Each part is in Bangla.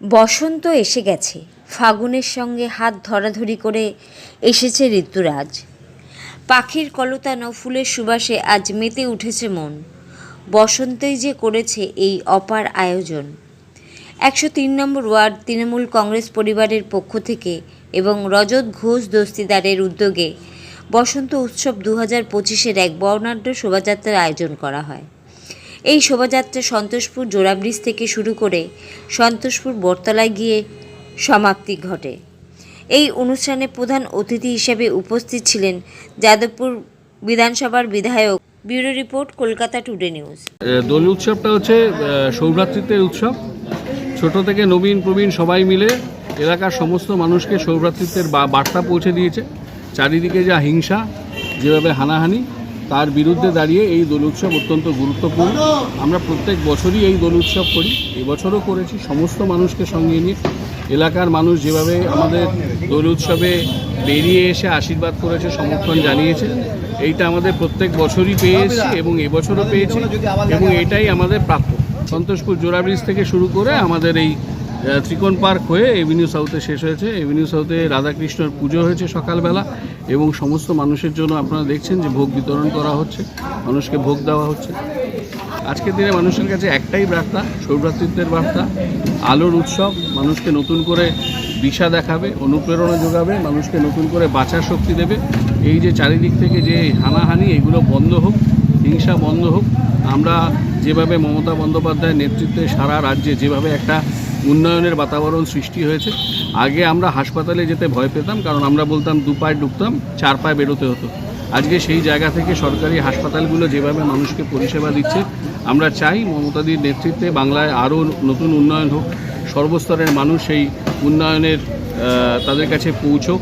বসন্ত এসে গেছে। ফাগুনের সঙ্গে হাত ধরাধরি করে এসেছে ঋতুরাজ। পাখির কলতানো ফুলের সুবাসে আজ মেতে উঠেছে মন। বসন্তই যে করেছে এই অপার আয়োজন। একশো তিন নম্বর ওয়ার্ড তৃণমূল কংগ্রেস পরিবারের পক্ষ থেকে এবং রজত ঘোষ দস্তিদারের উদ্যোগে বসন্ত উৎসব দু হাজার পঁচিশের এক বর্ণাঢ্য শোভাযাত্রার আয়োজন করা হয়। এই শোভাযাত্রা সন্তোষপুর জোড়া ব্রিজ থেকে শুরু করে সন্তোষপুর বটতলায় গিয়ে সমাপ্তি ঘটে। এই অনুষ্ঠানে প্রধান অতিথি হিসেবে উপস্থিত ছিলেন যাদবপুর বিধানসভার বিধায়ক। Bureau report, Kolkata today news. Dol উৎসবটা হচ্ছে সৌভ্রাতৃত্বের উৎসব। ছোট থেকে নবীন, প্রবীণ সবাই মিলে এলাকার সমস্ত মানুষকে সৌভ্রাতৃত্বের বার্তা পৌঁছে দিয়েছে। চারিদিকে যা হিংসা, যেভাবে হানাহানি তার বিরুদ্ধে দাঁড়িয়ে এই দোল উৎসব অত্যন্ত গুরুত্বপূর্ণ। আমরা প্রত্যেক বছরই এই দোল উৎসব করি। এবছরও করেছি। সমস্ত মানুষকে সঙ্গে নিয়ে এলাকার মানুষ যেভাবে আমাদের দোল উৎসবে বেরিয়ে এসে আশীর্বাদ করেছে, সমর্থন জানিয়েছে, এইটা আমাদের প্রত্যেক বছরই পেয়ে এসেছি এবং এবছরও পেয়েছি এবং এটাই আমাদের প্রাপ্য। সন্তোষপুর জোড়াব্রিজ থেকে শুরু করে আমাদের এই ত্রিকোণ পার্ক হয়ে এভিনিউ সাউথে শেষ হয়েছে। এভিনিউ সাউথে রাধাকৃষ্ণর পুজো হয়েছে সকালবেলা এবং সমস্ত মানুষের জন্য আপনারা দেখছেন যে ভোগ বিতরণ করা হচ্ছে, মানুষকে ভোগ দেওয়া হচ্ছে। আজকের দিনে মানুষের কাছে একটাই বার্তা সৌভ্রাতৃত্বের বার্তা, আলোর উৎসব, মানুষকে নতুন করে দিশা দেখাবে, অনুপ্রেরণা যোগাবে, মানুষকে নতুন করে বাঁচার শক্তি দেবে। এই যে চারিদিক থেকে যে হানাহানি, এগুলো বন্ধ হোক, হিংসা বন্ধ হোক, আমরা যেভাবে মমতা বন্দ্যোপাধ্যায়ের নেতৃত্বে সারা রাজ্যে যেভাবে একটা উন্নয়নের বাতাবরণ সৃষ্টি হয়েছে। আগে আমরা হাসপাতালে যেতে ভয় পেতাম, কারণ আমরা বলতাম দু পায়ে ঢুকতাম চার পায়ে বেরোতে হতো। আজকে সেই জায়গা থেকে সরকারি হাসপাতালগুলো যেভাবে মানুষকে পরিষেবা দিচ্ছে, আমরা চাই মমতাদির নেতৃত্বে বাংলায় আরও নতুন উন্নয়ন হোক। সর্বস্তরের মানুষ সেই উন্নয়নের তাদের কাছে পৌঁছোক।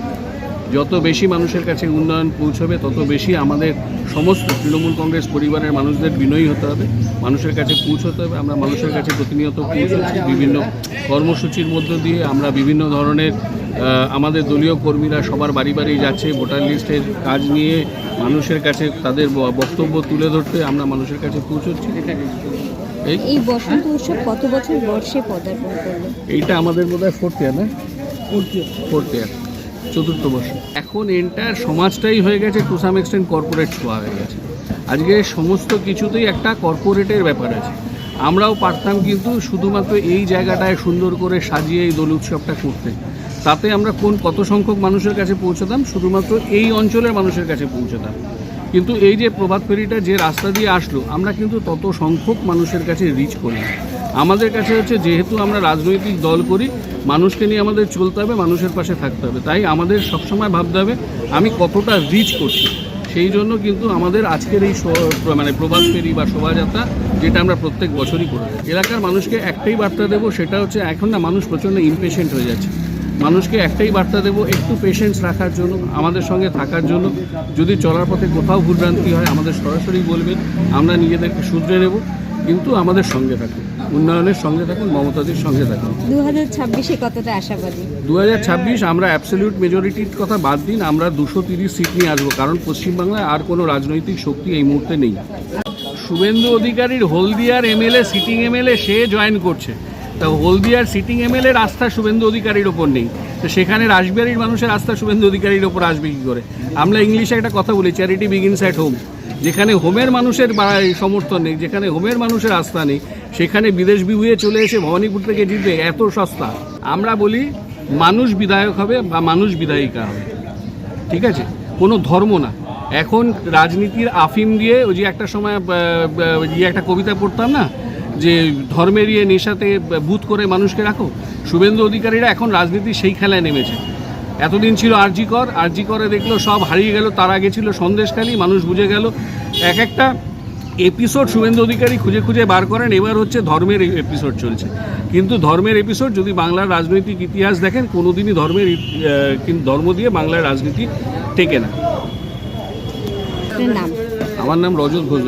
যত বেশি মানুষের কাছে উন্নয়ন পৌঁছবে তত বেশি আমাদের সমস্ত তৃণমূল কংগ্রেস পরিবারের মানুষদের বিনয়ী হতে হবে মানুষের কাছে পৌঁছতে হবে আমরা মানুষের কাছে প্রতিনিয়ত পৌঁছচ্ছি বিভিন্ন কর্মসূচির মধ্য দিয়ে আমরা বিভিন্ন ধরনের আমাদের দলীয় কর্মীরা সবার বাড়ি বাড়ি যাচ্ছে ভোটার লিস্টের কাজ নিয়ে মানুষের কাছে তাদের ব- বক্তব্য তুলে ধরতে আমরা মানুষের কাছে পৌঁছচ্ছি। এই? এই বসন্ত উৎসব কত বছর বর্ষে পদার্পণ করল? এইটা আমাদের বোধ হয় ফোর্থ ইয়ার না? ফোর্থ ইয়ার ফোর্থ ইয়ার চতুর্থ বর্ষ। এখন এন্টায়ার সমাজটাই হয়ে গেছে টু সাম এক্সটেন্ট কর্পোরেট ছোঁয়া হয়ে গেছে। আজকে সমস্ত কিছুতেই একটা কর্পোরেটের ব্যাপার আছে। আমরাও পারতাম কিন্তু শুধুমাত্র এই জায়গাটায় সুন্দর করে সাজিয়ে এই দোল উৎসবটা করতে। তাতে আমরা কোন কত সংখ্যক মানুষের কাছে পৌঁছতাম? শুধুমাত্র এই অঞ্চলের মানুষের কাছে পৌঁছতাম। কিন্তু এই যে প্রভাত ফেরিটা যে রাস্তা দিয়ে আসলো, আমরা কিন্তু তত সংখ্যক মানুষের কাছে রিচ করি। আমাদের কাছে হচ্ছে যেহেতু আমরা রাজনৈতিক দল করি মানুষকে নিয়ে আমাদের চলতে হবে, মানুষের পাশে থাকতে হবে। তাই আমাদের সবসময় ভাবতে হবে, আমি কতটা রিচ করছি। সেই জন্য কিন্তু আমাদের আজকের এই মানে প্রভাত ফেরি বা শোভাযাত্রা, যেটা আমরা প্রত্যেক বছরই করে এলাকার মানুষকে একটাই বার্তা দেবো, সেটা হচ্ছে এখন না মানুষ প্রচণ্ড ইমপেশেন্ট হয়ে যাচ্ছে। মানুষকে একটাই বার্তা দেবো, একটু পেশেন্স রাখার জন্য, আমাদের সঙ্গে থাকার জন্য। যদি চলার পথে কোথাও ভুলভ্রান্তি হয়, আমাদের সরাসরি বলবেন, আমরা নিজেদেরকে শুধরে নেব। কিন্তু আমাদের সঙ্গে থাকুন। উন্নয়নের সঙ্গে থাকুন মমতাদির সঙ্গে থাকুন। দু হাজার ছাব্বিশে কতটা আশাবাদী দু আমরা অ্যাবসলিউট মেজরিটির কথা বাদ দিন আমরা দুশো তিরিশ সিট নিয়ে আসব কারণ পশ্চিমবাংলায় আর কোনো রাজনৈতিক শক্তি এই মুহূর্তে নেই। শুভেন্দু অধিকারীর হলদিয়ার এমএলএ সিটিং এমএলএ সে জয়েন করছে। তা হলদিয়ার সিটিং এমএলএ আস্থা শুভেন্দু অধিকারীর ওপর নেই। তো সেখানে রাসবিহারীর মানুষের আস্থা শুভেন্দু অধিকারীর ওপর আসবে কী করে? আমরা ইংলিশে একটা কথা বলি চ্যারিটি বিগিনস অ্যাট হোম যেখানে হোমের মানুষের সমর্থন নেই, যেখানে হোমের মানুষের আস্থা নেই, সেখানে বিদেশ বিভুয়ে চলে এসে ভবানীপুর থেকে জিতবে এত সস্তা। আমরা বলি মানুষ বিধায়ক হবে বা মানুষ বিধায়িকা হবে। ঠিক আছে? কোনো ধর্ম না। এখন রাজনীতির আফিম দিয়ে ওই যে একটা সময় ইয়ে একটা কবিতা পড়তাম না? যে ধর্মের ইয়ে নেশাতে বুথ করে মানুষকে রাখো। শুভেন্দু অধিকারীরা এখন রাজনীতি সেই খেলায় নেমেছে। এতদিন ছিল আরজি কর আরজি করে দেখল সব হারিয়ে গেল তার আগে ছিল সন্দেশখালী মানুষ বুঝে গেল। এক একটা এপিসোড শুভেন্দু অধিকারী খুঁজে খুঁজে বার করেন এবার হচ্ছে ধর্মের এপিসোড চলছে। কিন্তু ধর্মের এপিসোড যদি বাংলার রাজনৈতিক ইতিহাস দেখেন কোনোদিনই ধর্মের কিন্তু ধর্ম দিয়ে বাংলার রাজনীতি টেকে না। আমার নাম রজত ঘোষ